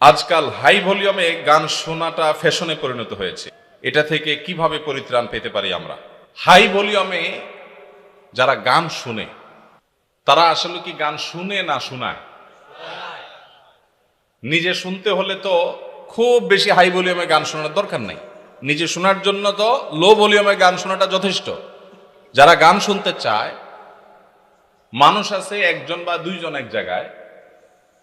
আজকাল হাই ভলিউমে গান শোনাটা ফ্যাশনে পরিণত হয়েছে। এটা থেকে কীভাবে পরিত্রাণ পেতে পারি আমরা? হাই ভলিউমে যারা গান শুনে, তারা আসলে কি গান শুনে না শোনায়? নিজে শুনতে হলে তো খুব বেশি হাই ভলিউমে গান শোনার দরকার নেই। নিজে শোনার জন্য তো লো ভলিউমে গান শোনাটা যথেষ্ট। যারা গান শুনতে চায়, মানুষ আছে একজন বা দুইজন এক জায়গায়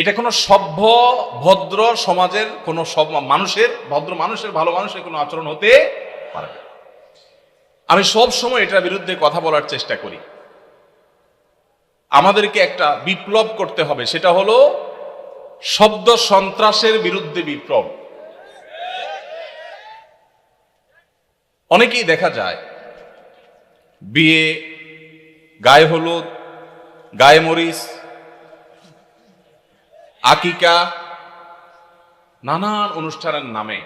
এটা কোনো সভ্য, ভদ্র সমাজের কোনো সব মানুষের, ভদ্র মানুষের, ভালো মানুষের কোনো আচরণ হতে পারে না। আমি সব সময় এটার বিরুদ্ধে কথা বলার চেষ্টা করি। আমাদেরকে একটা বিপ্লব করতে হবে, সেটা হলো শব্দ সন্ত্রাসের বিরুদ্ধে বিপ্লব। অনেকেই দেখা যায়, বিয়ে, গায়ে হলুদ, গায়ে মরিচ আকিকা নানান অনুষ্ঠানের নামে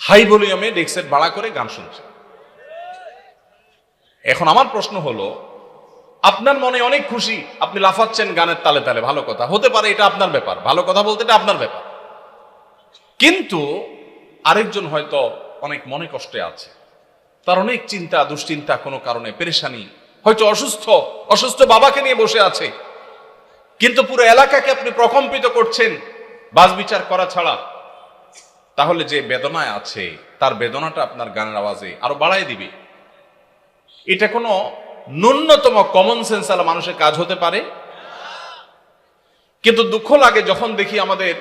হাই ভলিউমে ডেক্সেট ভাড়া করে গান শুনছে। এখন আমার প্রশ্ন হলো, আপনার মনে অনেক খুশি, আপনি লাফাচ্ছেন গানের তালে তালে, ভালো কথা। হতে পারে এটা আপনার ব্যাপার, ভালো কথা বলতে এটা আপনার ব্যাপার। কিন্তু আরেকজন হয়তো অনেক মনে কষ্টে আছে। তার অনেক চিন্তা, দুশ্চিন্তা কোনো কারণে, পেরেশানি, হয়তো অসুস্থ অসুস্থ বাবাকে নিয়ে বসে আছে। কিন্তু পুরো এলাকাকে আপনি প্রকম্পিত করছেন বাস বিচার করা ছাড়া। তাহলে যে বেদনায় আছে, তার বেদনাটা আপনার গানের আওয়াজে আরও বাড়াই দিবে। এটা কোনো ন্যূনতম কমন সেন্স আলা মানুষের কাজ হতে পারে। কিন্তু দুঃখ লাগে যখন দেখি আমাদের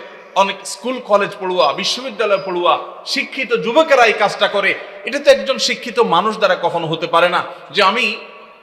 অনেক স্কুল, কলেজ পড়ুয়া, বিশ্ববিদ্যালয় পড়ুয়া, শিক্ষিত যুবকেরা এই কাজটা করে। এটা তো একজন শিক্ষিত মানুষ দ্বারা কখনো হতে পারে না যে আমি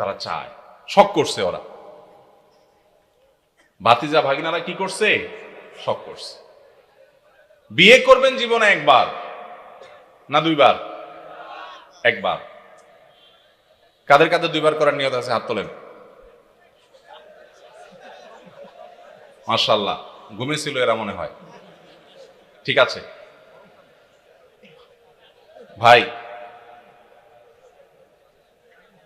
তারা চায়। শখ করছে ওরা। ভাতিজা ভাগিনারা কি করছে? শখ করছে। বিয়ে করবেন জীবনে একবার না দুইবার? একবার। কাদের কাদের দুইবার করার নিয়ত আছে? হাত তোলেন। মার্শাল্লাহ ঘুমেছিল এরা মনে হয়। ঠিক আছে। ভাই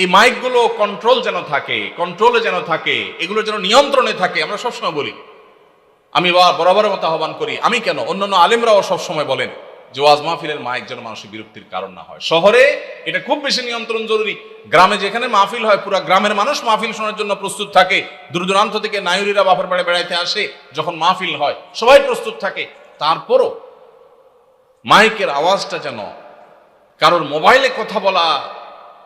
এই মাইকগুলো কন্ট্রোল যেন থাকে কন্ট্রোলে যেন থাকে, এগুলো যেন নিয়ন্ত্রণে থাকে, আমরা সবসময় বলি। আমি বা বরাবরের মতো আহ্বান করি, আমি কেন? অন্যান্য আলেমরাও সবসময় বলেন যে, ওয়াজ মাহফিলের মাইক যেন মানুষের বিরক্তির কারণ না হয়। শহরে এটা খুব বেশি নিয়ন্ত্রণ জরুরি। গ্রামে যেখানে মাহফিল হয়, পুরো গ্রামের মানুষ মাহফিল শোনার জন্য প্রস্তুত থাকে। দূর দূরান্ত থেকে নায়ুরিরা বাপের বাড়ি বেড়াইতে আসে, যখন মাহফিল হয়, সবাই প্রস্তুত থাকে। তারপরও মাইকের আওয়াজটা যেন কারোর মোবাইলে কথা বলা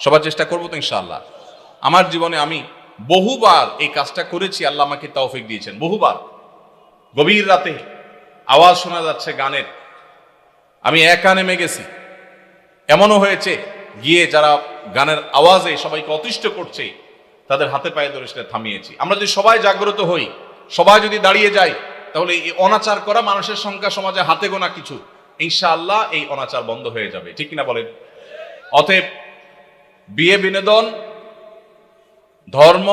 সবার চেষ্টা করব তো ইনশাআল্লাহ। আমার জীবনে আমি বহুবার এই কাজটা করেছি, আল্লাহ আমাকে তৌফিক দিয়েছেন, বহুবার। গভীর রাতে আওয়াজ শোনা যাচ্ছে গানের। আমি একা নেমে গেছি। এমনও হয়েছে, গিয়ে যারা গানের আওয়াজে সবাইকে অতিষ্ঠ করছে, তাদের হাতে পায়ে ধরে সেটা থামিয়েছি। আমরা যদি সবাই জাগ্রত হই, সবাই যদি দাঁড়িয়ে যাই, তাহলে এই অনাচার করা মানুষের সংখ্যা সমাজে হাতে গোনা কিছু। ইনশাআল্লাহ এই অনাচার বন্ধ হয়ে যাবে, ঠিক কিনা বলেন? অতএব বিয়ে বিনোদন, ধর্ম,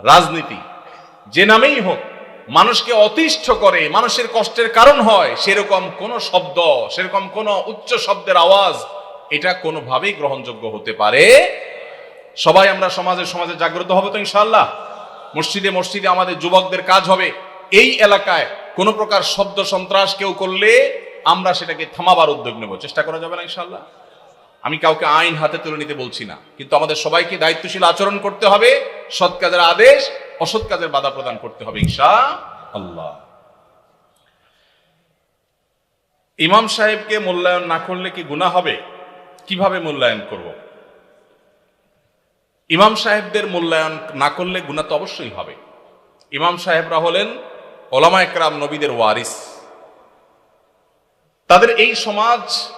রাজনীতি, যে নামেই হোক, মানুষকে অতিষ্ঠ করে, মানুষের কষ্টের কারণ হয়, সেরকম কোন শব্দ, সেরকম কোন উচ্চ শব্দের আওয়াজ, এটা কোনোভাবেই গ্রহণযোগ্য হতে পারে। সবাই আমরা সমাজে সমাজে জাগ্রত হবে তো ইনশাল্লাহ মসজিদে মসজিদে আমাদের যুবকদের কাজ হবে। এই এলাকায় কোন প্রকার শব্দ, সন্ত্রাস কেউ করলে আমরা সেটাকে থামাবার উদ্যোগ নেব। চেষ্টা করা যাবে না ইনশাল্লাহ আমি কাউকে আইন হাতে তুলে নিতে বলছি না। কিন্তু আমাদের সবাইকে দায়িত্বশীল আচরণ করতে হবে, সৎ কাজের আদেশ, অসৎ কাজের বাধা প্রদান করতে হবে, ইনশা আল্লাহ। ইমাম সাহেবকে মূল্যায়ন না করলে কি গুণা হবে? কীভাবে মূল্যায়ন করব? ইমাম সাহেবদের মূল্যায়ন না করলে গুণা তো অবশ্যই হবে। ইমাম সাহেবরা হলেন ওলামা একরাম, নবীদের ওয়ারিস। তাদের এই সমাজ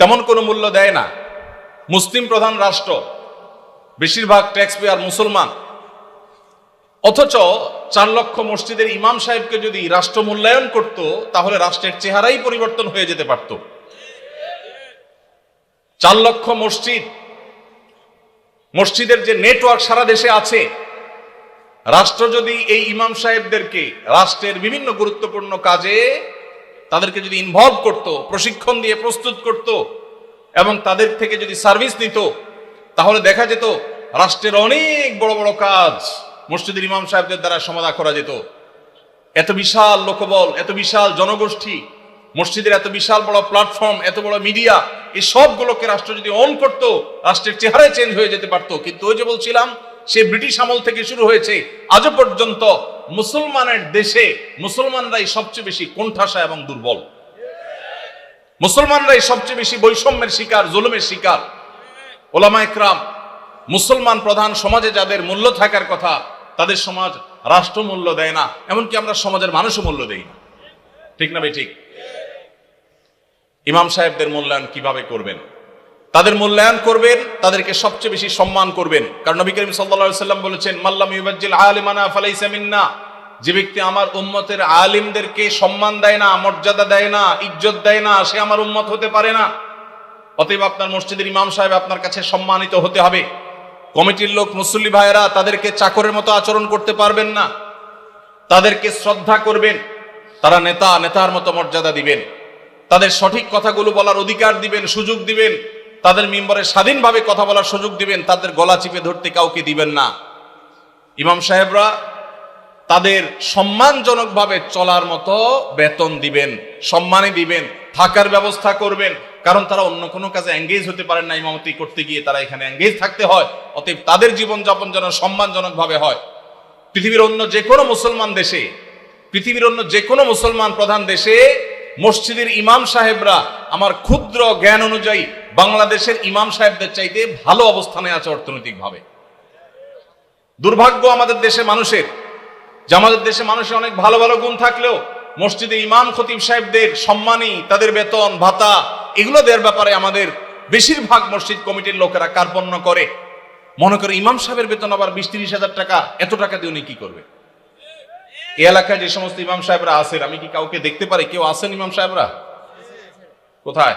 তেমন কোনো মূল্য দেয় না। মুসলিম প্রধান রাষ্ট্র, বেশিরভাগ ট্যাক্স পেয়ার মুসলমান। অথচ চার লক্ষ মসজিদের ইমাম সাহেবকে যদি রাষ্ট্র মূল্যায়ন করত, তাহলে রাষ্ট্রের চেহারাই পরিবর্তন হয়ে যেতে পারত। চার লক্ষ মসজিদ, মসজিদের যে নেটওয়ার্ক সারা দেশে আছে, রাষ্ট্র যদি এই ইমাম সাহেবদেরকে রাষ্ট্রের বিভিন্ন গুরুত্বপূর্ণ কাজে তাদেরকে যদি ইনভলভ করত, প্রশিক্ষণ দিয়ে প্রস্তুত করত, এবং তাদের থেকে যদি সার্ভিস নিত, তাহলে দেখা যেত রাষ্ট্রের অনেক বড় বড় কাজ মসজিদের ইমাম সাহেবদের দ্বারা সমাধা করা যেত। এত বিশাল লোকবল, এত বিশাল জনগোষ্ঠী, মসজিদের এত বিশাল বড় প্ল্যাটফর্ম এত বড় মিডিয়া এই সবগুলোকে রাষ্ট্র যদি অন করত, রাষ্ট্রের চেহারায় চেঞ্জ হয়ে যেতে পারতো। কিন্তু ওই যে বলছিলাম সে ব্রিটিশ আমল থেকে শুরু হয়েছে। আজও পর্যন্ত মুসলমানের দেশে মুসলমানরাই সবচেয়ে বেশি কোণঠাসা এবং দুর্বল। মুসলমানরাই সবচেয়ে বেশি বৈষম্যের শিকার, জুলুমের শিকার। ওলামা একরাম, মুসলমান প্রধান সমাজে যাদের মূল্য থাকার কথা, তাদের সমাজ রাষ্ট্র মূল্য দেয় না, এমনকি আমরা সমাজের মানুষও মূল্য দেই না। ঠিক না ভাই, ঠিক? ইমাম সাহেবদের মূল্যায়ন কীভাবে করবেন? তাদের মূল্যায়ন করবেন, তাদেরকে সবচেয়ে বেশি সম্মান করবেন। কারণ নবী করিম সাল্লাম বলেছেন মাল্লাম যে ব্যক্তি আমার উম্মতের আলিমদেরকে সম্মান দেয় না, মর্যাদা দেয় না, ইজ্জত দেয় না, সে আমার উম্মত হতে পারে না। অতএব আপনার মসজিদের ইমাম সাহেব আপনার কাছে সম্মানিত হতে হবে। কমিটির লোক, মুসল্লি ভাইয়েরা, তাদেরকে চাকরের মতো আচরণ করতে পারবেন না। তাদেরকে শ্রদ্ধা করবেন। তারা নেতা, নেতার মতো মর্যাদা দিবেন। তাদের সঠিক কথাগুলো বলার অধিকার দিবেন, সুযোগ দিবেন। তাদের মেম্বারে স্বাধীনভাবে কথা বলার সুযোগ দিবেন, তাদের গলা চিপে ধরতে কাউকে দিবেন না। ইমাম সাহেবরা তাদের সম্মানজনকভাবে চলার মতো বেতন দিবেন, সম্মানই দিবেন, থাকার ব্যবস্থা করবেন, কারণ তারা অন্য কোনো কাজে এঙ্গেজ হতে পারেন না ইমামতি করতে গিয়ে, তারা এখানে এঙ্গেজ থাকতে হয়, অতএব তাদের জীবনযাপন যেন সম্মানজনকভাবে হয়। পৃথিবীর অন্য যে কোনো মুসলমান দেশে, পৃথিবীর অন্য যে কোনো মুসলমান প্রধান দেশে মসজিদের ইমাম সাহেবরা আমার ক্ষুদ্র জ্ঞান অনুযায়ী বাংলাদেশের ইমাম সাহেবদের চাইতে ভালো অবস্থানে আছে অর্থনৈতিকভাবে। দুর্ভাগ্য আমাদের দেশে মানুষের, যে আমাদের দেশে মানুষের অনেক ভালো ভালো গুণ থাকলেও মসজিদে ইমাম খতিব সাহেবদের সম্মানী, তাদের বেতন, ভাতা, এগুলো দেওয়ার ব্যাপারে আমাদের বেশিরভাগ মসজিদ কমিটির লোকেরা কার্পণ্য করে। মনে করে ইমাম সাহেবের বেতন আবার বিশ তিরিশ হাজার টাকা, এত টাকা দিয়ে উনি কি করবে? এই এলাকায় যে সমস্ত ইমাম সাহেবরা আছেন, আমি কি কাউকে দেখতে পারি? কেউ আছেন ইমাম সাহেবরা? কোথায়?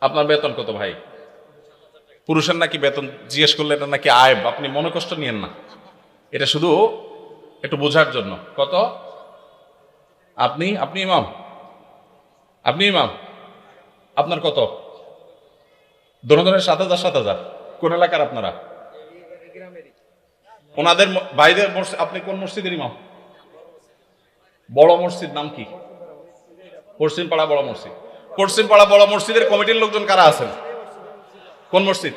আপনার বেতন কত ভাই? পুরুষের নাকি বেতন জিজ্ঞেস করলে এটা নাকি আয়ব আপনি মনে কষ্ট নিয়েন না। এটা শুধু একটু বোঝার জন্য। কত? আপনি? আপনি ইমাম? আপনি ইমাম? আপনার কত? দোনোজনের সাত হাজার সাত হাজার। কোন এলাকার আপনারা? ওনাদের ভাইদের মসজিদ, আপনি কোন মসজিদের ইমাম? বড় মসজিদ নাম কি? পশ্চিম পাড়া বড় মসজিদ। পশ্চিম পাড়া বড় মসজিদের কমিটির লোকজন কারা আছেন? কোন মসজিদ?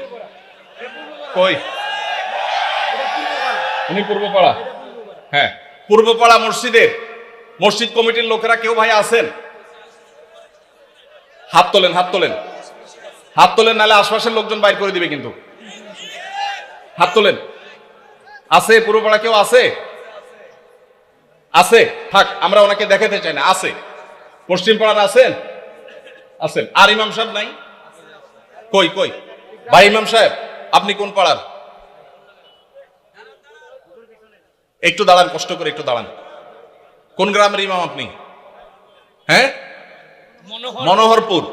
কই? উনি পূর্বপাড়া। হ্যাঁ পূর্বপাড়া মসজিদের, মসজিদ কমিটির লোকেরা কেউ ভাই আছেন? হাত তোলেন হাত তোলেন। হাত তোলেন, নাহলে আশপাশের লোকজন বাইর করে দিবে কিন্তু। হাত তোলেন। আছে পূর্বপাড়া কেউ আছে? আছে। থাক আমরা ওনাকে দেখাতে চাই না আছে। পশ্চিম পাড়ার আছেন? আছেন। আর ইমাম সাহেব নাই? কই কই? ভাই ইমাম সাহেব আপনি কোন পাড়ার? একটু দাঁড়ান কষ্ট করে একটু দাঁড়ান। কোন গ্রামের ইমাম আপনি? হ্যাঁ? মনোহরপুর।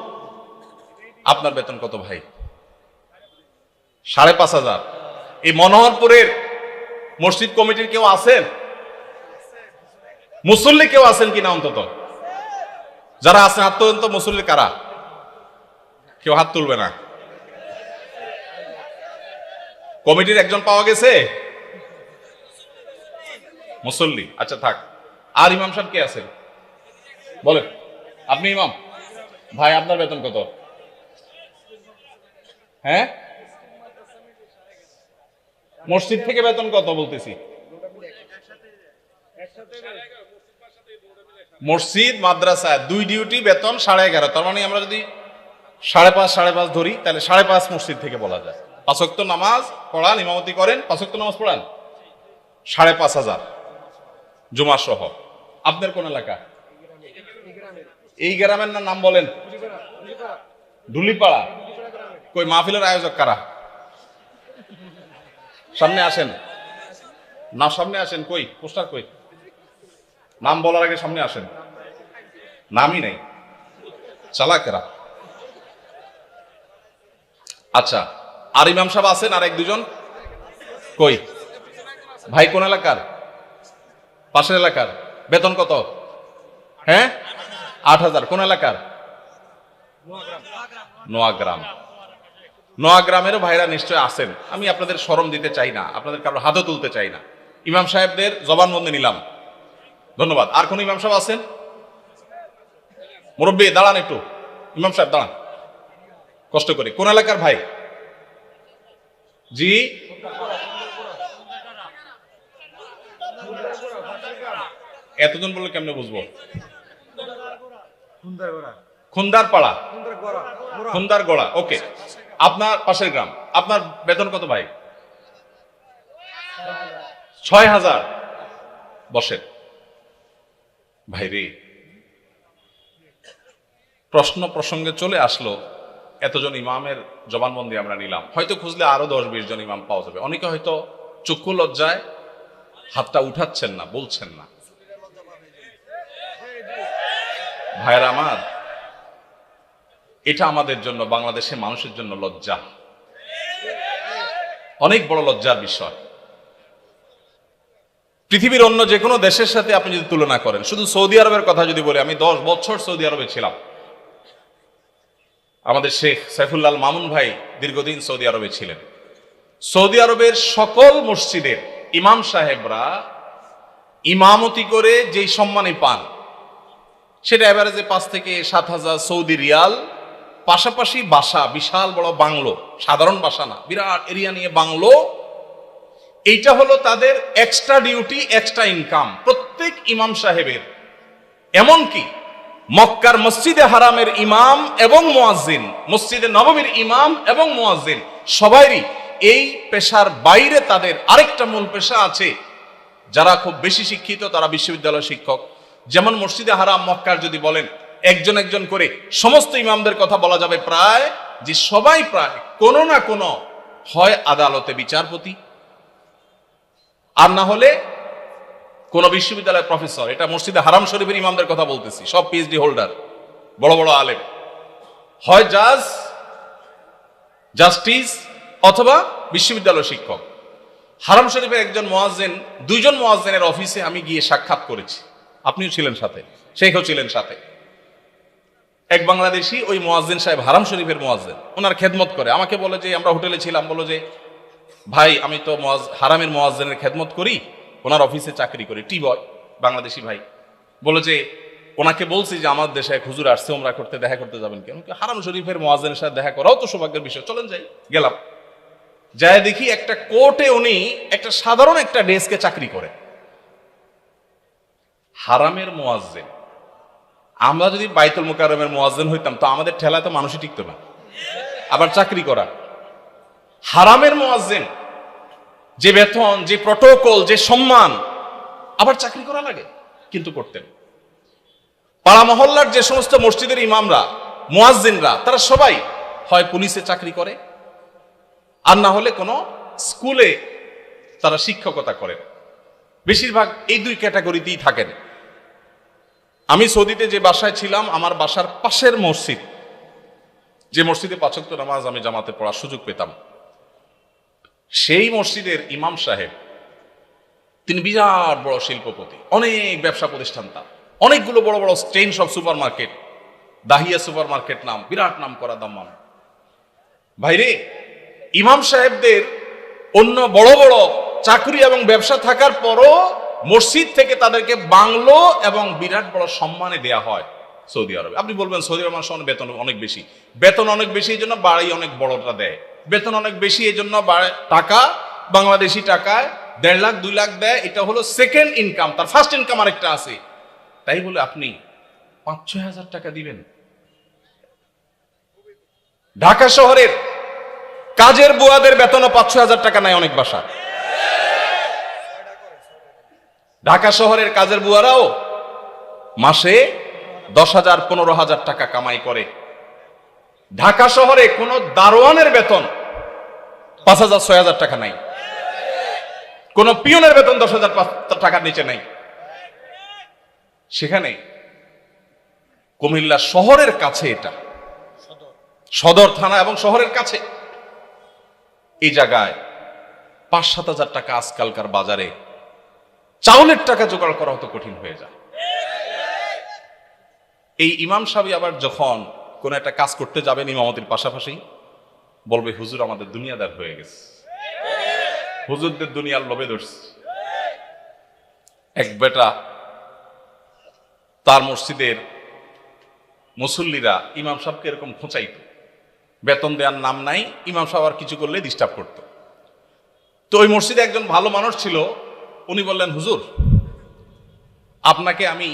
আপনার বেতন কত ভাই? সাড়ে পাঁচ হাজার। এই মনোহরপুরের মসজিদ কমিটির কেউ আছেন? মুসল্লি কেউ আছেন কিনা অন্তত? যারা আছেন, হাত তোলেন তো, মুসল্লি কারা? কেউ হাত তুলবে না। কমিটির একজন পাওয়া গেছে? মুসল্লি। আচ্ছা থাক। আর ইমাম সাহেব কে আছেন? বলেন। আপনি ইমাম? ভাই, আপনার বেতন কত? হ্যাঁ? মসজিদ থেকে বেতন কত বলতেছি? মসজিদ মাদ্রাসা দুই ডিউটি বেতন সাড়ে এগারো। তার মানে আমরা যদি সাড়ে পাঁচ সাড়ে পাঁচ ধরি তাহলে সাড়ে পাঁচ মসজিদ থেকে বলা যায়। পাঁচক্ত নামাজ পড়ান ইমামতি করেন পাঁচক্ত নামাজ পড়ান? সাড়ে পাঁচ হাজার। জমা সহ। আপনার কোন এলাকা? এই গ্রামের নাম বলেন। ডুলিপাড়া। কই মাহফিলের আয়োজক কারা? সামনে আসেন। না, সামনে আসেন, কই? পোস্টার কই? নাম বলার আগে সামনে আসেন। নামই নেই। চালাকেরা। আচ্ছা আর ইমাম সাহেব আছেন আর এক দুজন? কই? ভাই কোন এলাকার? পাশের এলাকার। বেতন কত? হ্যাঁ? আট হাজার। কোন এলাকার? নোয়াগ্রাম। নোয়াগ্রামেরও ভাইরা নিশ্চয় আসেন আমি আপনাদের স্মরণ দিতে চাই না আপনাদের কারোর হাতও তুলতে চাই না। ইমাম সাহেবদের জবানবন্দি নিলাম। ধন্যবাদ। আর কোন ইমাম সাহেব আছেন? মুরব্বী দাঁড়ান একটু। ইমাম সাহেব দাঁড়ান। কষ্ট করে। কোন এলাকার ভাই? জি? এতজন বললে কেমনে বুঝব? খুন্দার পাড়া খুন্দার গোড়া। ওকে। আপনার পাশের গ্রাম, আপনার বেতন কত ভাই? ছয় হাজার। বসেন। ভাই রে, প্রশ্ন প্রসঙ্গে চলে আসলো, এতজন ইমামের জবানবন্দি আমরা নিলাম। হয়তো খুঁজলে আরও দশ বিশ জন ইমাম পাওয়া যাবে। অনেকে হয়তো চক্ষু লজ্জায় হাতটা উঠাচ্ছেন না, বলছেন না। ভাইয়ের আমার এটা আমাদের জন্য, বাংলাদেশের মানুষের জন্য লজ্জা। অনেক বড় লজ্জার বিষয়। পৃথিবীর অন্য যে কোনো দেশের সাথে আপনি যদি তুলনা করেন, শুধু সৌদি আরবের কথা যদি বলি, আমি দশ বছর সৌদি আরবে ছিলাম। আমাদের শেখ সাইফুল্লাল মামুন ভাই দীর্ঘদিন সৌদি আরবে ছিলেন। সৌদি আরবের সকল মসজিদের ইমাম সাহেবরা ইমামতি করে যেই সম্মানে পান, সেটা এভারেজে পাঁচ থেকে সাত হাজার সৌদি রিয়াল পাশাপাশি বাসা, বিশাল বড় বাংলো, সাধারণ বাসা না, বিরাট এরিয়া নিয়ে বাংলো। এইটা হলো তাদের এক্সট্রা ডিউটি এক্সট্রা ইনকাম প্রত্যেক ইমাম সাহেবের। এমনকি মক্কার মসজিদে হারামের ইমাম এবং মোয়াজ্জিন, মসজিদে নবমীর ইমাম এবং মোয়াজ্জিন, সবাইরই এই পেশার বাইরে তাদের আরেকটা মূল পেশা আছে। যারা খুব বেশি শিক্ষিত, তারা বিশ্ববিদ্যালয় শিক্ষক। যেমন মসজিদে হারাম, মক্কার যদি বলেন একজন একজন করে সমস্ত ইমামদের কথা বলা যাবে প্রায় যে সবাই প্রায় কোনো না কোনো হয় আদালতে বিচারপতি। আর না হলে কোন বিশ্ববিদ্যালয়ের প্রফেসর, এটা মসজিদে হারাম শরীফের ইমামদের কথা বলতেছি, সব পিএইচডি হোল্ডার বড় বড় আলেম। হয় জাজ, জাস্টিস অথবা বিশ্ববিদ্যালয় শিক্ষক। হারাম শরীফের একজন মোয়াজ্জেন, দুইজন মোয়াজ্জেনের অফিসে আমি গিয়ে সাক্ষাৎ করেছি। আপনিও ছিলেন সাথে, শেখও ছিলেন সাথে। এক বাংলাদেশি ওই মোয়াজ্জেন সাহেব, হারাম শরীফের মোয়াজ্জেন, ওনার খেদমত করে। আমাকে বলে যে, আমরা হোটেলে ছিলাম। বলো যে, ভাই, আমি তো হারামের মোয়াজ্জেনের খেদমত করি, ওনার অফিসে চাকরি করি। টি বয়, বাংলাদেশি ভাই। বলে যে, ওনাকে বলছি যে, আমার দেশে এক হুজুর আসছে, ওমরা করতে, দেখা করতে যাবেন কেন? হারাম শরীফের মোয়াজ্জেনের সাথে দেখা করাও তো সৌভাগ্যের বিষয়। চলেন যাই, গেলাম। যায় দেখি একটা কোর্টে উনি একটা সাধারণ একটা ডেস্কে চাকরি করে হারামের মোয়াজ্জেন আমরা যদি বাইতুল মোকারমের মোয়াজ্জেন হইতাম, তো আমাদের ঠেলায় তো মানুষই টিকতো না। আবার চাকরি করা। হারামের মোয়াজ্জেন, যে বেতন, যে প্রটোকল যে সম্মান, আবার চাকরি করা লাগে, কিন্তু করতেন। পাড়া মহল্লার যে সমস্ত মসজিদের ইমামরা, মোয়াজ্জিনরা, তারা সবাই হয় পুলিশে চাকরি করে, আর না হলে কোনো স্কুলে তারা শিক্ষকতা করেন। বেশিরভাগ এই দুই ক্যাটাগরিতেই থাকেন। আমি সৌদিতে যে বাসায় ছিলাম, আমার বাসার পাশের মসজিদ, যে মসজিদে পাচক্ত নামাজ আমি জামাতে পড়ার সুযোগ পেতাম, সেই মসজিদের ইমাম সাহেব, তিনি বিরাট বড় শিল্পপতি, অনেক ব্যবসা প্রতিষ্ঠান তার, অনেকগুলো বড় বড় চেইন সব supermarket Dahiya supermarket নাম, বিরাট নাম করা দাম্মাম। ভাইরে, ইমাম সাহেবদের অন্য বড় বড় চাকরি এবং ব্যবসা থাকার পরও মসজিদ থেকে তাদেরকে বাংলো এবং বিরাট বড় সম্মানে দেয়া হয় সৌদি আরবে। আপনি বলবেন, সৌদি আরব মানুষের বেতন অনেক বেশি। বেতন অনেক বেশি এই জন্য বাড়ি অনেক বড়টা দেয়। বেতন অনেক বেশি এই জন্য টাকা, বাংলাদেশি টাকায় দেড় লাখ, দুই লাখ দেয়। এটা হলো সেকেন্ড ইনকাম তার ফার্স্ট ইনকাম আরেকটা আছে। তাই বলে আপনি পাঁচ ছয় হাজার টাকা দিবেন। ঢাকা শহরের কাজের বুয়াদের বেতনও পাঁচ ছয় হাজার টাকা নেয় অনেক বাসা। ঢাকা শহরের কাজের বুয়ারাও মাসে দশ হাজার, পনেরো হাজার টাকা কামাই করে। ঢাকা শহরে কোনো দারোয়ানের বেতন পাঁচ হাজার, ছয় হাজার টাকা নাই। কোন পিয়নের বেতন দশ হাজার টাকার নিচে নাই। সেখানে কুমিল্লা শহরের কাছে এটা। সদর থানা এবং শহরের কাছে। এই জায়গায় পাঁচ, সাত হাজার টাকা আজকালকার বাজারে চাউলের টাকা জোগাড় করা হতো কঠিন হয়ে যায়। এই ইমাম সাহেব আবার যখন কোন একটা কাজ করতে যাবেন ইমামতির পাশাপাশি, বলবে, হুজুর, আমাদের দুনিয়াদার হয়ে গেছে। হুজুরদের দুনিয়ার লোভে ধরছে। এক বেটা তার মসজিদের মুসল্লিরা ইমাম সাহেবকে এরকম খোঁচাইত। বেতন দেওয়ার নাম নাই, ইমাম সাহেব আর কিছু করলে ডিস্টার্ব করত। তো ওই মসজিদে একজন ভালো মানুষ ছিল উনি বললেন, হুজুর, আপনাকে আমি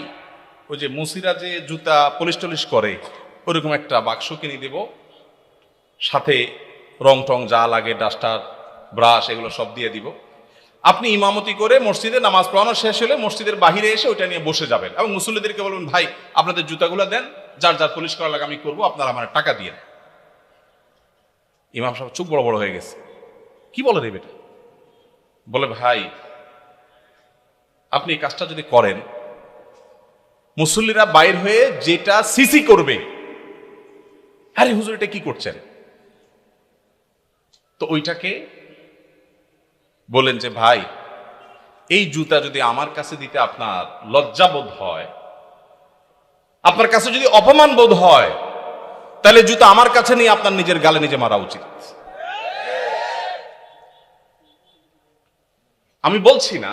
ওই যে মুসিরা যে জুতা পলিশ টলিশ করে, ওরকম একটা বাক্স কিনে দেব। সাথে রং টং যা লাগে, ডাস্টার, ব্রাশ, এগুলো সব দিয়ে দিব। আপনি ইমামতি করে মসজিদে নামাজ পড়ানো শেষ হলে মসজিদের বাহিরে এসে ওইটা নিয়ে বসে যাবেন। এবং মুসল্লিদেরকে বলবেন, ভাই, আপনাদের জুতাগুলো দেন, যার যার পুলিশ করা লাগে আমি করব, আপনারা আমার টাকা দিয়ে ইমাম সাহেব চুপ বড় বড় হয়ে গেছে। কি বলে রে বেটা? বলে, ভাই আপনি এই কাজটা যদি করেন, মুসল্লিরা বাইর হয়ে যেটা সিসি করবে, আরে হুজুর, এটা কি করছেন? তো ওইটাকে বলেন যে, ভাই, এই জুতা যদি আমার কাছে দিতে আপনার লজ্জাবোধ হয়, আপনার কাছে যদি অপমান বোধ হয়, তাহলে জুতা আমার কাছে নিয়ে আপনার নিজের গালে নিজে মারা উচিত। আমি বলছি না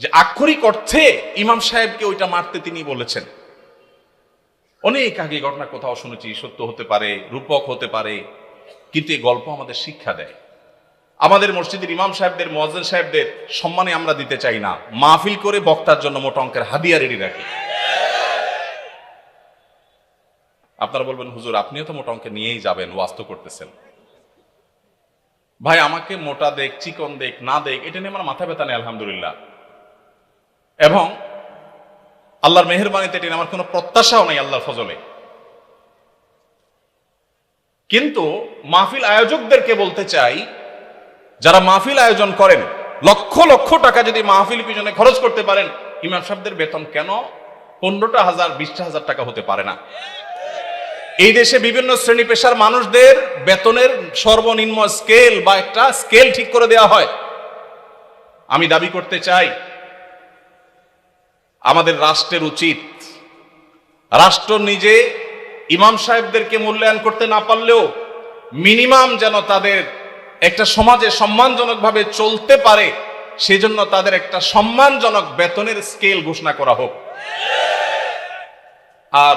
যে আক্ষরিক অর্থে ইমাম সাহেবকে ওইটা মারতে তিনি বলেছেন। অনেক আগে ঘটনা কোথাও শুনেছি, সত্য হতে পারে, রূপক হতে পারে, কিন্তু এই গল্প আমাদের শিক্ষা দেয়। আমাদের মসজিদের ইমাম সাহেবদের, মোয়াজ্জেন সাহেবদের সম্মানে আমরা দিতে চাই না। মাহফিল করে বক্তার জন্য মোটা অঙ্কের হাদিয়া রেডি রাখি। আপনারা বলবেন, হুজুর, আপনিও তো মোটা অঙ্কে নিয়েই যাবেন, ওয়াস্ত করতেছেন। ভাই, আমাকে মোটা দেখ, চিকন দেখ, না দেখ, এটা নিয়ে আমার মাথা ব্যথা নেই, আলহামদুলিল্লাহ। এবং আল্লাহর মেহরবানিতে এটা আমার কোনো প্রত্যাশাও নাই আল্লাহর ফজলে। কিন্তু মাহফিল আয়োজকদেরকে বলতে চাই, যারা মাহফিল আয়োজন করেন, লক্ষ লক্ষ টাকা যদি মাহফিল পিছনে খরচ করতে পারেন, ইমাম সাহেবদের বেতন কেন? পনেরোটা হাজার, বিশটা হাজার টাকা হতে পারে না। এই দেশে বিভিন্ন শ্রেণি পেশার মানুষদের বেতনের সর্বনিম্ন স্কেল বা একটা স্কেল ঠিক করে দেওয়া হয়। আমি দাবি করতে চাই আমাদের রাষ্ট্রের উচিত। রাষ্ট্র নিজে ইমাম সাহেবদেরকে মূল্যায়ন করতে না পারলেও মিনিমাম যেন তাদের একটা সমাজে সম্মানজনকভাবে চলতে পারে, সেজন্য তাদের একটা সম্মানজনক বেতনের স্কেল ঘোষণা করা হোক। আর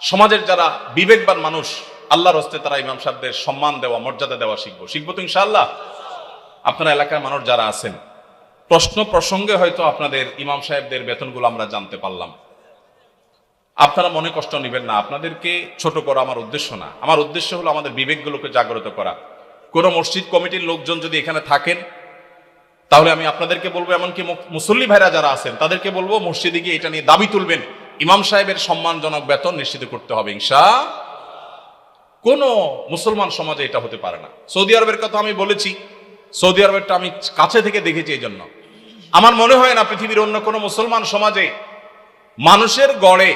সমাজের যারা বিবেকবান মানুষ, আল্লাহর হস্তে তারা ইমাম সাহেবদের সম্মান দেওয়া, মর্যাদা দেওয়া শিখব। শিখব তো ইনশাআল্লাহ। আপনার এলাকার মানুষ যারা আছেন প্রশ্ন প্রসঙ্গে হয়তো আপনাদের ইমাম সাহেবদের বেতনগুলো আমরা জানতে পারলাম। আপনারা মনে কষ্ট নেবেন না, আপনাদেরকে ছোট করা আমার উদ্দেশ্য না। আমার উদ্দেশ্য হলো আমাদের বিবেকগুলোকে জাগ্রত করা। কোনো মসজিদ কমিটির লোকজন যদি এখানে থাকেন, তাহলে আমি আপনাদেরকে বলব, এমনকি মুসল্লি ভাইরা যারা আছেন, তাদেরকে বলব, মসজিদে গিয়ে এটা নিয়ে দাবি তুলবেন, ইমাম সাহেবের সম্মানজনক বেতন নিশ্চিত করতে হবে, ইনশা কোন মুসলমান সমাজে এটা হতে পারে না। সৌদি আরবের কথা আমি বলেছি, সৌদি আরবেরটা আমি কাছে থেকে দেখেছি এই জন্য আমার মনে হয় না পৃথিবীর অন্য কোনো মুসলমান সমাজে মানুষের গড়ে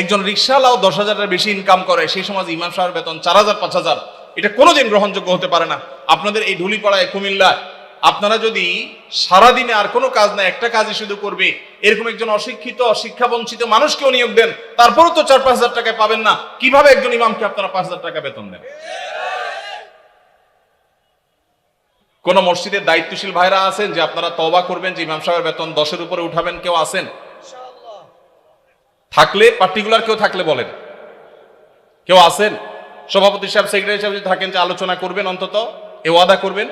একজন রিক্সাওয়ালাও দশ হাজারের বেশি ইনকাম করে, সেই সমাজে ইমাম সাহেবের বেতন চার হাজার, পাঁচ হাজার। এটা কোনোদিন গ্রহণযোগ্য হতে পারে না। আপনাদের এই ঢুলিপাড়ায় কুমিল্লা আপনারা যদি সারাদিনে আর কোনো কাজ না, একটা কাজই শুধু করবে, এরকম একজন অশিক্ষিত শিক্ষা বঞ্চিত মানুষকেও নিয়োগ দেন, তারপরেও তো চার, পাঁচ হাজার টাকায় পাবেন না। কীভাবে একজন ইমামকে আপনারা পাঁচ হাজার টাকা বেতন দেন? কোন মসজিদের দায়িত্বশীল ভাইরা আছেন যে আপনারা তবা করবেন যে ইমাম সাহেবের বেতন দশের উপরে উঠাবেন কেউ আছেন? থাকলে পার্টিকুলার কেউ থাকলে বলেন। কেউ আছেন? সভাপতি সাহেব সেক্রেটারি সাহেব যদি থাকেন যে আলোচনা করবেন অন্তত? এ ওয়াদা করবেন?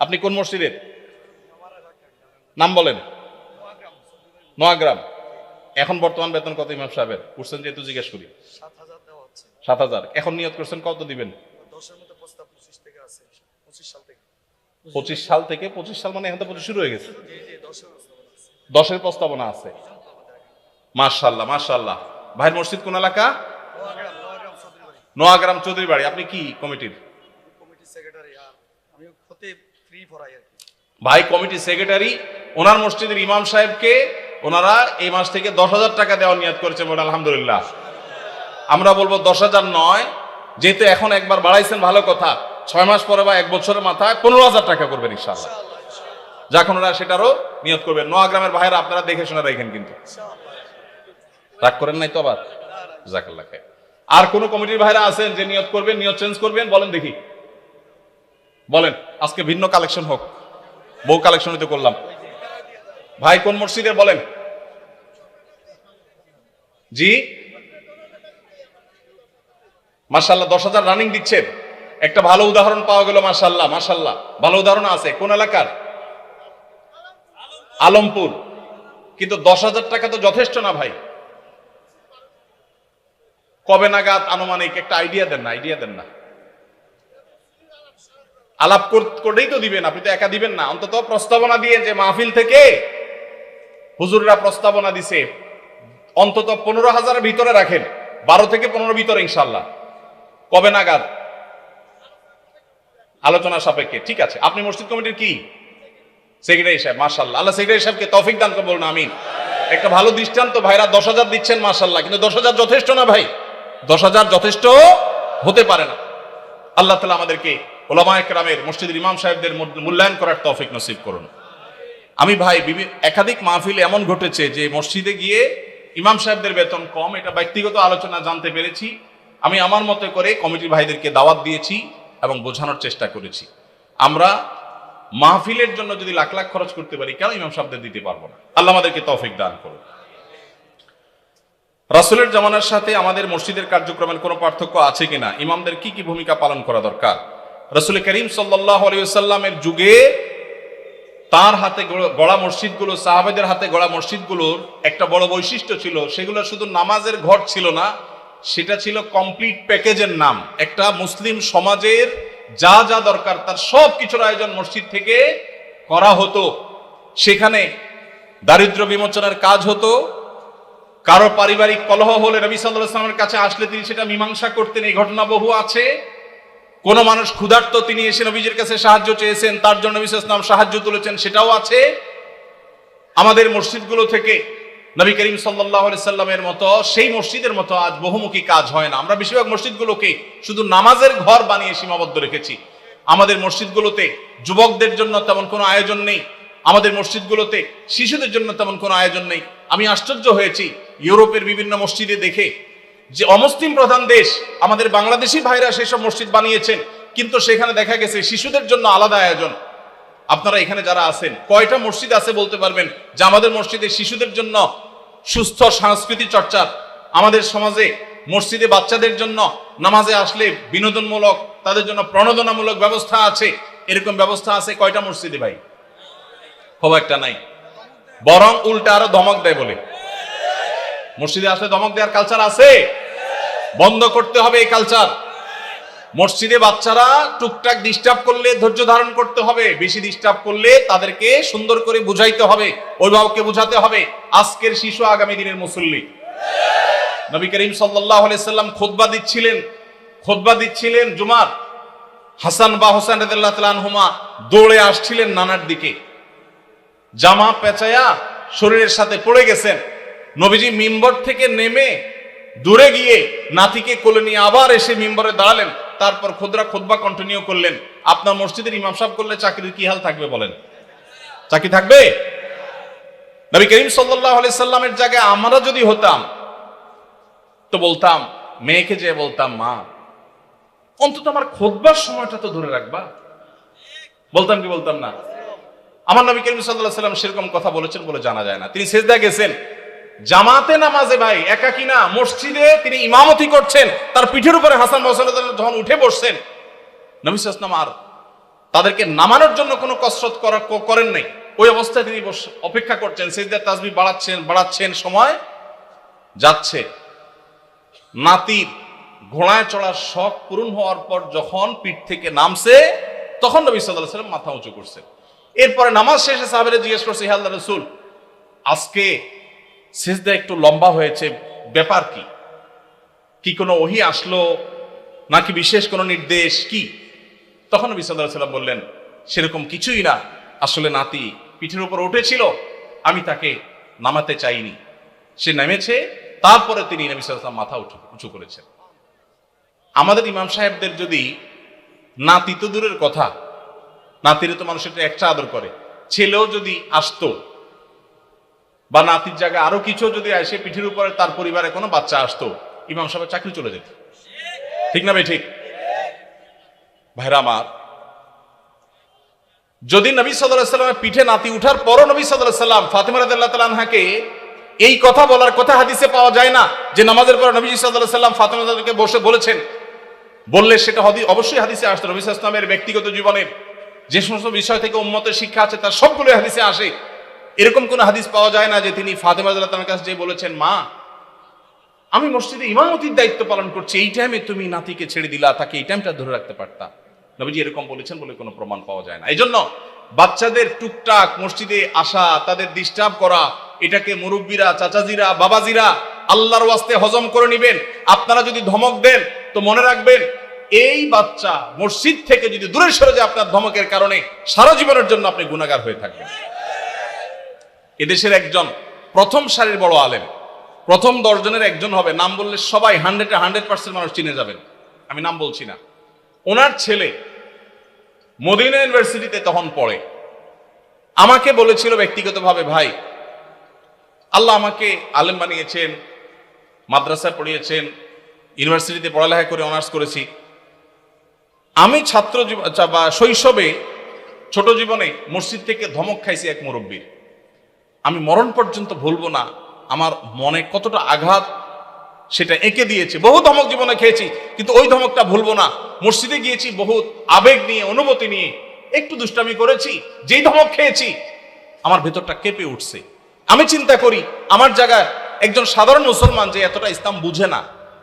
আপনি কোন মসজিদের? নাম বলেন। নোয়াগ্রাম। এখন বর্তমান বেতন কত ইমাম সাহেবের? উঠছেন যেহেতু জিজ্ঞেস করি। সাত হাজার সাত হাজার। এখন নিয়ত করছেন কত দিবেন দশের মধ্যে প্রস্তাব পঁচিশ থেকে আছে পঁচিশ সাল থেকে পঁচিশ সাল থেকে পঁচিশ সাল মানে এখন তো শুরু হয়ে গেছে। দশের প্রস্তাবনা আছে। মার্শাল্লাহ মার্শাল্লাহ ভাইয়ের মসজিদ কোন এলাকা? নোয়াগ্রাম চৌধুরী বাড়ি আপনি কি কমিটির? ভাই কমিটি সেক্রেটারি ওনার মসজিদের ইমাম সাহেবকে ওনারা এই মাস থেকে দশ হাজার টাকা দেওয়ার নিয়াদ করেছে বলে আলহামদুলিল্লাহ। আমরা বলব দশ হাজার নয় যেহেতু এখন একবার বাড়াইছেন ভালো কথা। ছয় মাস পরে বা এক বছরের মাথায় পনেরো হাজার টাকা করবেন ইনশাল্লাহ যখন ওরা সেটারও নিয়ত করবেন। নোয়াগ্রামের ভাইরা আপনারা দেখে শুনে রাখেন কিন্তু। রাগ করেন নাই তো আবার? জাকাল্লাহ খায় আর কোন কমিটির ভাইরা আছেন যে নিয়ত করবেন, নিয়ত চেঞ্জ করবেন? বলেন দেখি। বলেন, আজকে ভিন্ন কালেকশন হোক। বউ কালেকশন তো করলাম। ভাই কোন মসজিদের বলেন। জি? মার্শাল্লাহ দশ হাজার রানিং দিচ্ছেন। একটা ভালো উদাহরণ পাওয়া গেল মার্শাল্লাহ মার্শাল্লাহ ভালো উদাহরণ আছে, কোন এলাকার? আলমপুর। কিন্তু দশ হাজার টাকা তো যথেষ্ট না ভাই। কবে নাগাদ আনুমানিক একটা আইডিয়া দেন না আইডিয়া দেন না। আলাপ কর- করেই তো দিবেন, আপনি তো একা দিবেন না। অন্তত প্রস্তাবনা দিয়ে যে মাহফিল থেকে হুজুররা প্রস্তাবনা দিছে, অন্তত পনেরো হাজারের ভিতরে রাখেন। বারো থেকে পনেরো ভিতরে ইনশাল্লাহ কবে নাগাদ? আলোচনা সাপেক্ষে। ঠিক আছে, আপনি মসজিদ কমিটির কি? সেক্রেটারি সাহেব মার্শাল্লাহ আল্লাহ সেক্রেটারি সাহেবকে তৌফিক দান বলুন, আমিন। একটা ভালো দৃষ্টান্ত, ভাইরা দশ হাজার দিচ্ছেন মার্শাল্লাহ কিন্তু দশ হাজার যথেষ্ট না, ভাই? দশ হাজার যথেষ্ট হতে পারে না। আল্লাহ তালা আমাদেরকে ওলামা একরামের, মসজিদের ইমাম সাহেবদের মূল্যায়ন করার তফিক নসিব করুন। আমি ভাই একাধিক মাহফিল এমন ঘটেছে যে মসজিদে গিয়ে ইমাম সাহেবদের বেতন কম। এটা ব্যক্তিগত আলোচনা, জানতে পেরেছি। আমি আমার মতে করে কমিটির ভাইদেরকে দাওয়াত দিয়েছি। এবং বোঝানোর চেষ্টা করেছি। আমরা মাহফিলের জন্য যদি লাখ লাখ খরচ করতে পারি, কেন ইমাম সাহেবদের দিতে পারব না? আল্লাহ আমাদেরকে তৌফিক দান করুন। রাসুলের জামানার সাথে আমাদের মসজিদের কার্যক্রমের কোনো পার্থক্য আছে কিনা? ইমামদের কি কি ভূমিকা পালন করা দরকার? রসুল করিম সাল্লাহ আলিয়াল্লামের যুগে তার হাতে গড়- গড়া মসজিদগুলো, সাহাবেদের হাতে গড়া মসজিদগুলোর একটা বড় বৈশিষ্ট্য ছিল, সেগুলো শুধু নামাজের ঘর ছিল না সেটা ছিল কমপ্লিট প্যাকেজের নাম। একটা মুসলিম সমাজের যা যা দরকার তার সব কিছুর আয়োজন মসজিদ থেকে করা হতো। সেখানে দারিদ্র বিমোচনের কাজ হতো। কারও পারিবারিক কলহ হলে নবী সাল্লাহ কাছে আসলে তিনি সেটা মীমাংসা করতেন, এই ঘটনা বহু আছে। কোন মানুষ ক্ষুধার্ত, তিনি এসে নবীজির কাছে সাহায্য চেয়েছেন, তার জন্য নবী ইসলাম সাহায্য তুলেছেন, সেটাও আছে। আমাদের মসজিদগুলো থেকে নবী করিম সাল্লাহ সাল্লামের মতো, সেই মসজিদের মতো আজ বহুমুখী কাজ হয় না। আমরা বেশিরভাগ মসজিদগুলোকে শুধু নামাজের ঘর বানিয়ে সীমাবদ্ধ রেখেছি। আমাদের মসজিদগুলোতে যুবকদের জন্য তেমন কোনো আয়োজন নেই। আমাদের মসজিদগুলোতে শিশুদের জন্য তেমন কোনো আয়োজন নেই। আমি আশ্চর্য হয়েছি ইউরোপের বিভিন্ন মসজিদে দেখে যে অমুসলিম প্রধান দেশ, আমাদের বাংলাদেশি ভাইরা সেসব মসজিদ বানিয়েছেন, কিন্তু সেখানে দেখা গেছে শিশুদের জন্য আলাদা আয়োজন। আপনারা এখানে যারা আছেন, কয়টা মসজিদ আছে বলতে পারবেন? যে আমাদের মসজিদে শিশুদের জন্য সুস্থ সংস্কৃতি চর্চার আমাদের সমাজে মসজিদে বাচ্চাদের জন্য নামাজে আসলে বিনোদনমূলক, তাদের জন্য প্রণোদনামূলক ব্যবস্থা আছে। এরকম ব্যবস্থা আছে কয়টা মসজিদে ভাই? খুব একটা নাই। বরং উল্টা আরও ধমক দেয় বলে। মসজিদে আসলে ধমক দেওয়ার কালচার আছে? বন্ধ করতে হবে এই কালচার মসজিদে বাচ্চারা টুকটাক ডিস্টার্ব করলে, ধৈর্য ধারণ করতে হবে। বেশি ডিস্টার্ব করলে তাদেরকে সুন্দর করে বুঝাইতে হবে, অভিভাবককে বুঝাতে হবে, আজকের শিশু আগামী দিনের মুসল্লি। নবী করিম সাল্লাহ সাল্লাম খোদবা দিচ্ছিলেন খোদবা দিচ্ছিলেন জুমার। হাসান বা হোসেন রাদিয়াল্লাহু তাআলা দৌড়ে আসছিলেন নানার দিকে। জামা পেঁচায়া শরীরের সাথে পড়ে গেছেন। নবীজি মিম্বর থেকে নেমে দূরে গিয়ে নাতিকে কোলে নিয়ে আবার এসে মিম্বরে দাঁড়ালেন। তারপর খুদরা খুদবা কন্টিনিউ করলেন। আপনার মসজিদের ইমাম সাহেব করলে চাকরির কি হাল থাকবে বলেন? চাকরি থাকবে? নবী করিম সাল্লামের জায়গায় আমরা যদি হতাম, তো বলতাম, মেয়েকে যে বলতাম, মা, অন্তত আমার খোদবার সময়টা তো ধরে রাখবা। বলতাম কি বলতাম না? আমার নবী করিম সাল্লাল্লাহু সাল্লাম সেরকম কথা বলেছেন বলে জানা যায় না। তিনি সেজদা গেছেন। জামাতে নামাজে ভাই, একা কিনা মসজিদে তিনি ইমামতি করছেন, তার পিঠের উপরে হাসান বসল যখন উঠে বসছেন, নবী সাল্লাম আর তাদেরকে নামানোর জন্য কোনো কসরত করা, ক- করেন নাই। ওই অবস্থায় তিনি অপেক্ষা করছেন, সেজদার তাসবি বাড়াচ্ছেন বাড়াচ্ছেন, সময় যাচ্ছে। নাতির ঘোড়ায় চড়ার শখ পূরণ হওয়ার পর যখন পিঠ থেকে নামছে, তখন নবী সাল্লাহ সাল্লাম মাথা উঁচু করছেন। এরপরে নামাজ শেষে সাহাবেরা জিজ্ঞেস করছে, হে আল্লাহ রসুল, আজকে সেজদা একটু লম্বা হয়েছে, ব্যাপার কি? কি কোনো ওহি আসলো? নাকি বিশেষ কোনো নির্দেশ? কি? তখন নবী সাল্লাহ সাল্লাম বললেন, সেরকম কিছুই না। আসলে নাতি পিঠের উপর উঠেছিল। আমি তাকে নামাতে চাইনি। সে নেমেছে, তারপরে তিনি নবী মাথা উঁচু উঁচু করেছেন। আমাদের ইমাম সাহেবদের যদি নাতি তো দূরের কথা, নাতিরে তো মানুষ একটু একটা আদর করে। ছেলেও যদি আসতো বা নাতির জায়গায় আরও কিছু যদি আসে পিঠের উপরে তার পরিবারে কোনো বাচ্চা আসতো, ইমাম সাহেবের চাকরি চলে যেত। ঠিক না ভাই, ঠিক? ভাইরা আমার, যদি নবী সাল্লামের পিঠে নাতি উঠার পরও নবী সাল্লাহ সাল্লাম ফাতেমা রাদিয়াল্লাহু তাআলা এই কথা বলার কথা হাদিসে পাওয়া যায় না যে নামাজের পর নবী সাল্লাহ সাল্লাম ফাতেমা বসে বলেছেন। বললে সেটা হদি, অবশ্যই হাদিসে আসতো, নবী ইসলামের ব্যক্তিগত জীবনের যে সমস্ত বিষয় থেকে উম্মতের শিক্ষা আছে তার সবগুলো হাদিসে আসে। এরকম কোন হাদিস পাওয়া যায় না যে তিনি ফাতেমা তাআলার কাছে যে বলেছেন, মা, আমি মসজিদে ইমামতির দায়িত্ব পালন করছি, এই টাইমে তুমি নাতিকে ছেড়ে দিলা, তাকে এই টাইমটা ধরে রাখতে পারতা। নবীজি এরকম বলেছেন বলে কোনো প্রমাণ পাওয়া যায় না। এই জন্য বাচ্চাদের টুকটাক মসজিদে আসা, তাদের ডিস্টার্ব করা, এটাকে মুরব্বীরা, চাচাজিরা, বাবাজিরা আল্লাহর ওয়াস্তে হজম করে নিবেন। আপনারা যদি ধমক দেন, তো মনে রাখবেন, এই বাচ্চা মসজিদ থেকে যদি দূরে সরে যায়, আপনার ধমকের কারণে সারা জীবনের জন্য আপনি গুণাগার হয়ে থাকবেন। এদেশের একজন প্রথম সারির বড় আলেম। প্রথম দশজনের একজন হবে, নাম বললে সবাই হান্ড্রেডে হান্ড্রেড পার্সেন্ট মানুষ চিনে যাবেন। আমি নাম বলছি না। ওনার ছেলে মদিনা ইউনিভার্সিটিতে তখন পড়ে। আমাকে বলেছিল ব্যক্তিগতভাবে, ভাই, আল্লাহ আমাকে আলেম বানিয়েছেন মাদ্রাসায় পড়িয়েছেন, ইউনিভার্সিটিতে পড়ালেখা করে অনার্স করেছি। আমি ছাত্র বা শৈশবে, ছোট জীবনে মসজিদ থেকে ধমক খাইছি এক মুরব্বীর। আমি মরণ পর্যন্ত ভুলবো না। আমার মনে কতটা আঘাত সেটা এঁকে দিয়েছে। বহু ধমক জীবনে খেয়েছি, কিন্তু ওই ধমকটা ভুলবো না। মসজিদে গিয়েছি, বহুত আবেগ নিয়ে, অনুভূতি নিয়ে, একটু দুষ্টামি করেছি, যেই ধমক খেয়েছি, আমার ভেতরটা কেঁপে উঠছে। আমি চিন্তা করি, আমার জায়গায় একজন সাধারণ মুসলমান যে এতটা ইসলাম বুঝে না,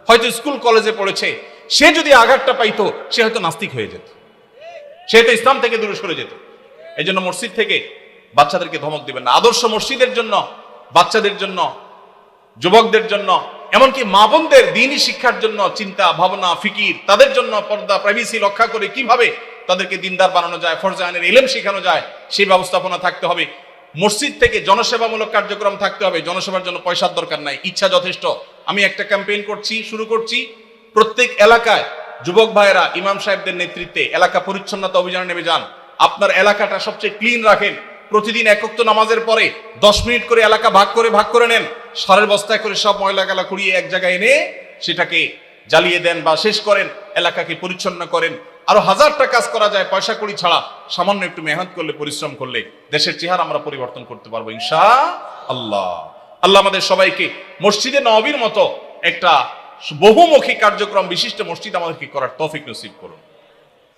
হয়তো স্কুল কলেজে পড়েছে, সে যদি আঘাতটা পাইতো, সে হয়তো নাস্তিক হয়ে যেত। সে তো ইসলাম থেকে দূরে সরে যেত। এই জন্য মসজিদ থেকে বাচ্চাদেরকে ধমক দিবেন না। আদর্শ মসজিদের জন্য, বাচ্চাদের জন্য, যুবকদের জন্য, এমনকি মা বোনদের দিনই শিক্ষার জন্য চিন্তা, ভাবনা, ফিকির, তাদের জন্য পর্দা প্রাইভেসি রক্ষা করে কীভাবে তাদেরকে দিনদার বানানো যায়, ফরজা আইনের এলেম শেখানো যায়, সেই ব্যবস্থাপনা থাকতে হবে। মসজিদ থেকে জনসেবামূলক কার্যক্রম থাকতে হবে। জনসেবার জন্য পয়সার দরকার নাই, ইচ্ছা যথেষ্ট। আমি একটা ক্যাম্পেইন করছি, শুরু করছি। প্রত্যেক এলাকায় যুবক ভাইয়েরা, ইমাম সাহেবদের নেতৃত্বে এলাকা পরিচ্ছন্নতা অভিযানে নেমে যান। আপনার এলাকাটা সবচেয়ে ক্লিন রাখেন। প্রতিদিন একক তো নামাজের পরে দশ মিনিট করে এলাকা ভাগ করে ভাগ করে নেন। সারের বস্তায় করে সব ময়লা গালা কুড়িয়ে এক জায়গায় এনে সেটাকে জ্বালিয়ে দেন বা শেষ করেন, এলাকাকে পরিচ্ছন্ন করেন। আরও হাজারটা কাজ করা যায় পয়সা কড়ি ছাড়া। সামান্য একটু মেহনত করলে, পরিশ্রম করলে দেশের চেহারা আমরা পরিবর্তন করতে পারব ইনশা আল্লাহ আল্লাহ আমাদের সবাইকে মসজিদে নবীর মতো একটা বহুমুখী কার্যক্রম, বিশিষ্ট মসজিদ আমাদেরকে করার তৌফিক নসিব করুন।